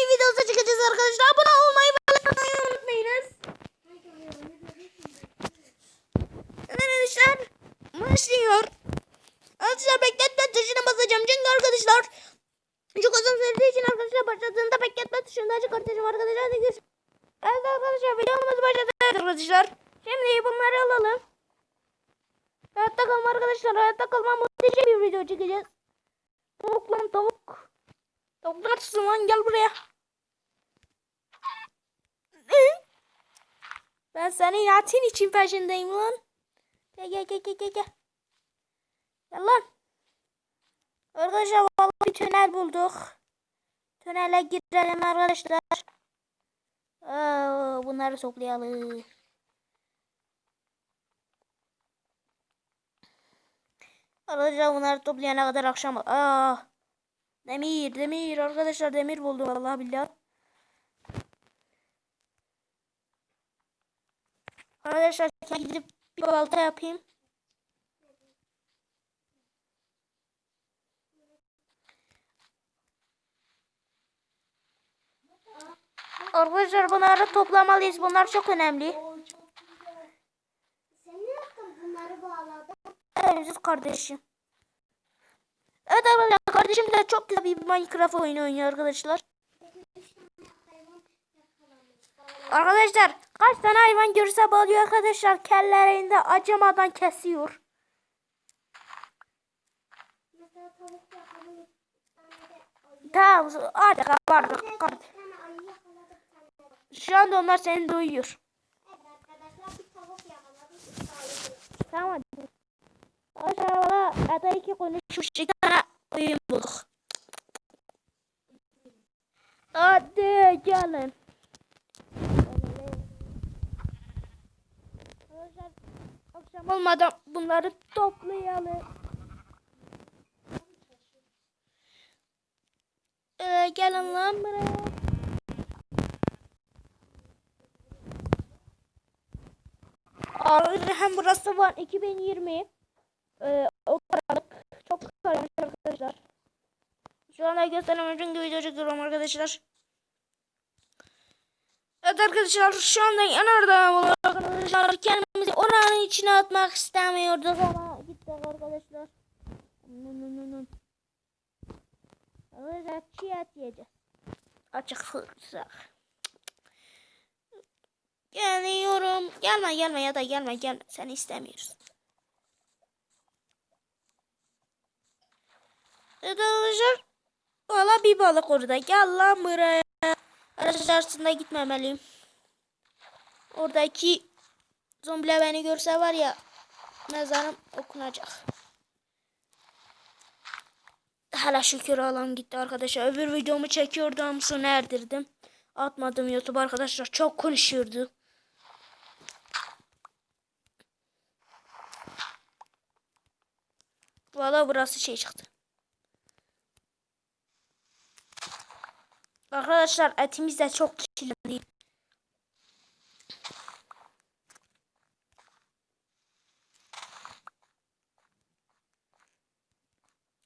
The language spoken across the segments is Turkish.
bir videosu çıkacağız arkadaşlar. Abone olmayı ve like unutmayınız. Arkadaşlar başlıyor. Arkadaşlar bekletme tuşuna basacağım. Çünkü arkadaşlar çok uzun sürdüğü için arkadaşlar başladığında bekletme tuşunu çıkartacağım arkadaşlar. Evet arkadaşlar videomuz başladı arkadaşlar. Şimdi bunları alalım. Hayatta kalma arkadaşlar. Hayatta kalma muhteşem bir video çekeceğiz. Tavuk lan tavuk. Tavuklar tutsun lan gel buraya. Ben senin yatın için peşindeyim lan. Gel gel gel gel. Gel, gel lan. Arkadaşlar vallahi bir tünel bulduk. Tünele girelim arkadaşlar. Aa, bunları toplayalım. Arkadaşlar bunları toplayana kadar akşam. Aa, demir demir arkadaşlar demir buldum vallahi billahi. Arkadaşlar gidip bir balta yapayım. Arkadaşlar bunları toplamalıyız. Bunlar çok önemli. Evet kardeşim. Evet arkadaşlar kardeşim de çok güzel bir Minecraft oyunu oynuyor arkadaşlar. Arkadaşlar kaç tane hayvan görse bağlıyor arkadaşlar. Kellerinde acımadan kesiyor. Tamam hadi kabardık. Kabardık. Şu anda onlar seni duyuyor. Tamam. Aşağıda ada iki konuşmuş iki tane oyun bulduk. Hadi gelin. Arkadaşlar akşam olmadan bunları toplayalım. Ee, gelin lan buraya. Hem burası var 2020. Ee, o karanlık. Çok karanlık arkadaşlar. Şu anda gösteremem çünkü video çekiyorum arkadaşlar. Evet arkadaşlar şu anda yanardağ arkadaşlar. Kendimizi oranın içine atmak istemiyorduk ama gittik arkadaşlar. Arkadaşlar çiğ et yiyeceğiz. Açık fırsak. Geliyorum. Gelme gelme ya da gelme gelme. Seni istemiyoruz. Evet arkadaşlar. Valla bir balık orada. Gel lan buraya. Arkadaşlar aslında gitmemeliyim. Oradaki zombiler beni görse var ya mezarım okunacak. Hala şükür alan gitti arkadaşlar. Öbür videomu çekiyordum sona erdirdim. Atmadım YouTube arkadaşlar. Çok konuşuyordu. Valla burası şey çıktı. Arkadaşlar etimiz de çok çilendi.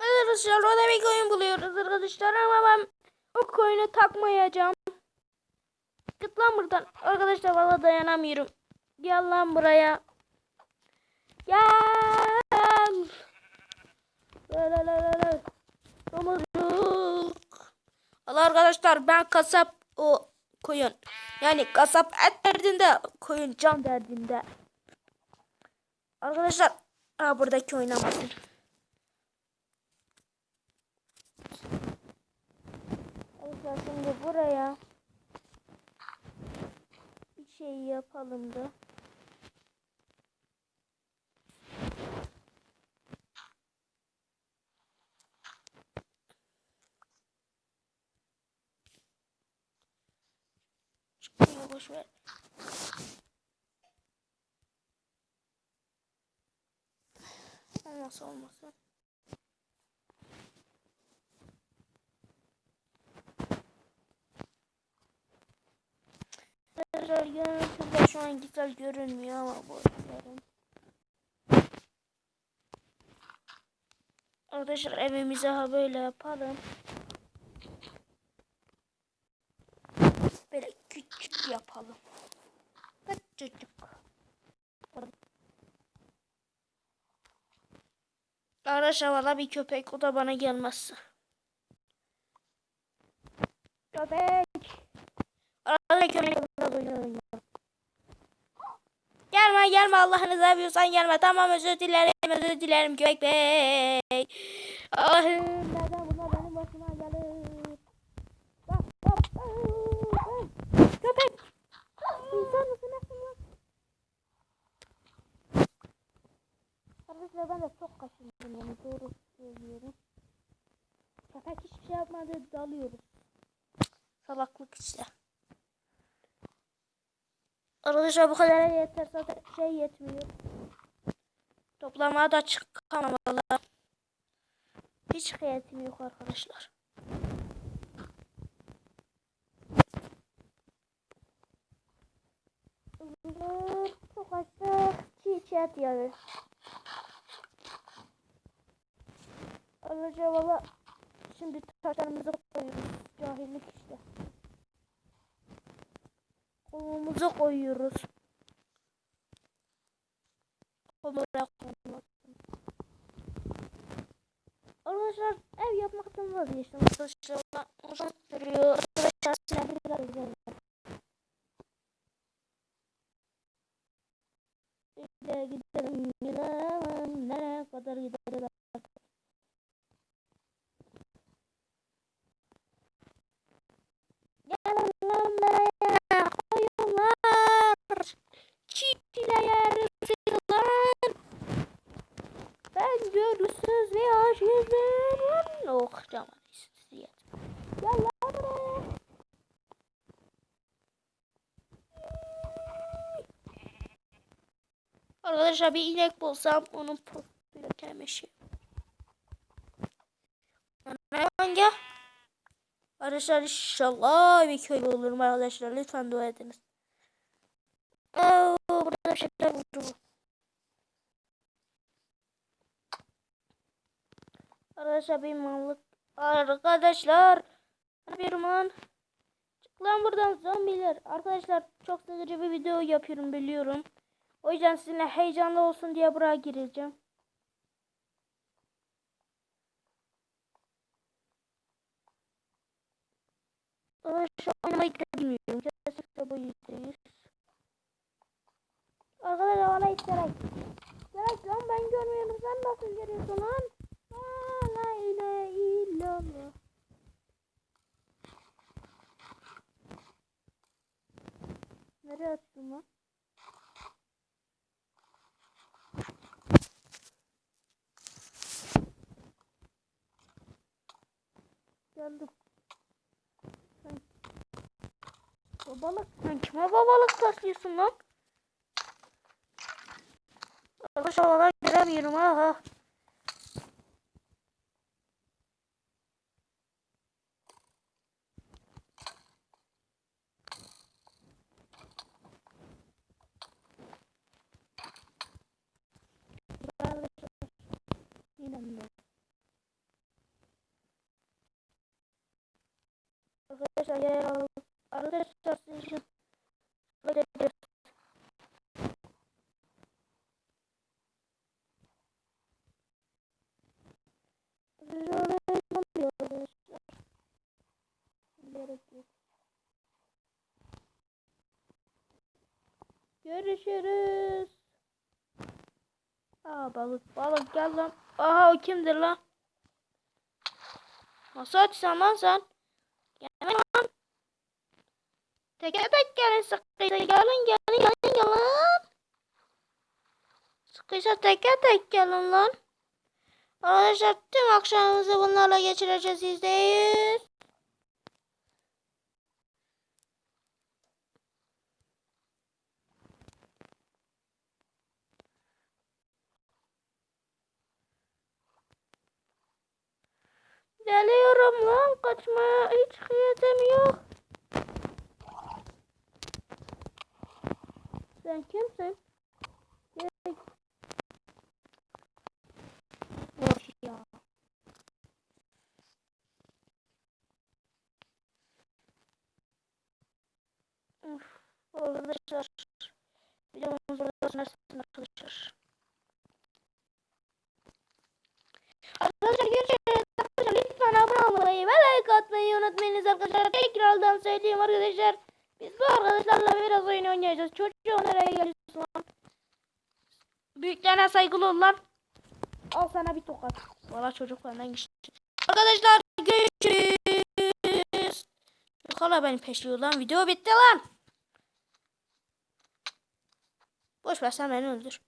Arkadaşlar orada bir koyun buluyoruz arkadaşlar ama ben o koyunu takmayacağım. Git lan buradan. Arkadaşlar valla dayanamıyorum. Gel lan buraya. Gel. La la la la la. Allah arkadaşlar ben kasap o koyun. Yani kasap et derdinde koyun can derdinde. Arkadaşlar ha buradaki oynamasın. Arkadaşlar şimdi buraya bir şey yapalım da. Boş ver. Olmasa olmasa. Arkadaşlar görüntüde şu an güzel görünmüyor ama boş verin. Arkadaşlar evimize ha böyle yapalım. Yapalım. Küçücük. Arkadaşlar valla bir köpek o da bana gelmezse. Köpek. Arada köpek. Gelme gelme Allah'ını seviyorsan gelme. Tamam özür dilerim özür dilerim köpek bey. Ahım ben de çok kaşındım yani doğru söylüyorum. Köpek hiçbir şey yapmadı dalıyoruz. Salaklık işte. Arkadaşlar bu kadar yeter zaten şey yetmiyor. Toplamaya da çıkamamalı. Hiç kıyatim yok arkadaşlar. Çok açık çiğ çiğ Arkadaşlar valla şimdi taşlarımızı koyuyoruz. Cahillik işte. Kolumuza koyuyoruz. Kolumuza koyuyoruz. Arkadaşlar ev yapmaktan vazgeçtim arkadaşlar. Uzun sürüyor. Arkadaşlar biraz izleyelim. İşte gidelim gidelim. Nereye kadar gideriz artık. Gelin lan nereye koyunlar. Çiftçiler lan. Ben görürsüz ve aşırım. Oh canım. Gel lan buraya. Arkadaşlar bir inek bulsam onun şey. Hemen gel. Arkadaşlar inşallah bir köy bulurum arkadaşlar. Lütfen dua ediniz. Oo, burada şeyler buldum. Arkadaşlar bir mallık. Arkadaşlar. Bir man. Çık lan buradan zombiler. Arkadaşlar çok sıkıcı bir video yapıyorum biliyorum. O yüzden sizinle heyecanlı olsun diye buraya gireceğim. Arkadaşlar oynamayı da bilmiyorum. Kesinlikle bu yüzde yüz. Arkadaşlar bana isterek. İsterek lan ben görmüyorum. Sen nasıl görüyorsun lan? La ilahe illallah. Nereye attın lan? Geldim. Sen... Babalık. Sen kime babalık taslıyorsun lan? Arkadaşlar valla giremiyorum ha. Arkadaşlar yer al. Arkadaşlar sizin için böyle bir. Görüşürüz. Aa balık balık gel lan. Aha o kimdir lan? Nasıl açsan lan sen? Gelme lan. Teke tek sıkıysa gelin gelin gelin gelin. Sıkıysa teke tek gelin lan. Arkadaşlar tüm akşamımızı bunlarla geçireceğiz yüzdeyiz. Geliyorum lan kaçmaya hiç kıyatem yok. Sen kimsin? Gel. Boş ya. Uf. arkadaşlar. Videomuz burada sona ersin arkadaşlar. Arkadaşlar görüşürüz. Arkadaşlar lütfen abone olmayı ve like atmayı unutmayınız arkadaşlar. Tekrardan söyleyeyim arkadaşlar. Biz bu arkadaşlarla oynayacağız. Çocuğum nereye geliyorsun lan? Büyüklerine saygılı ol lan. Al sana bir tokat. Valla çocuk benden geçti. Arkadaşlar görüşürüz. Hala beni peşliyor lan. Video bitti lan. Boş ver sen beni öldür.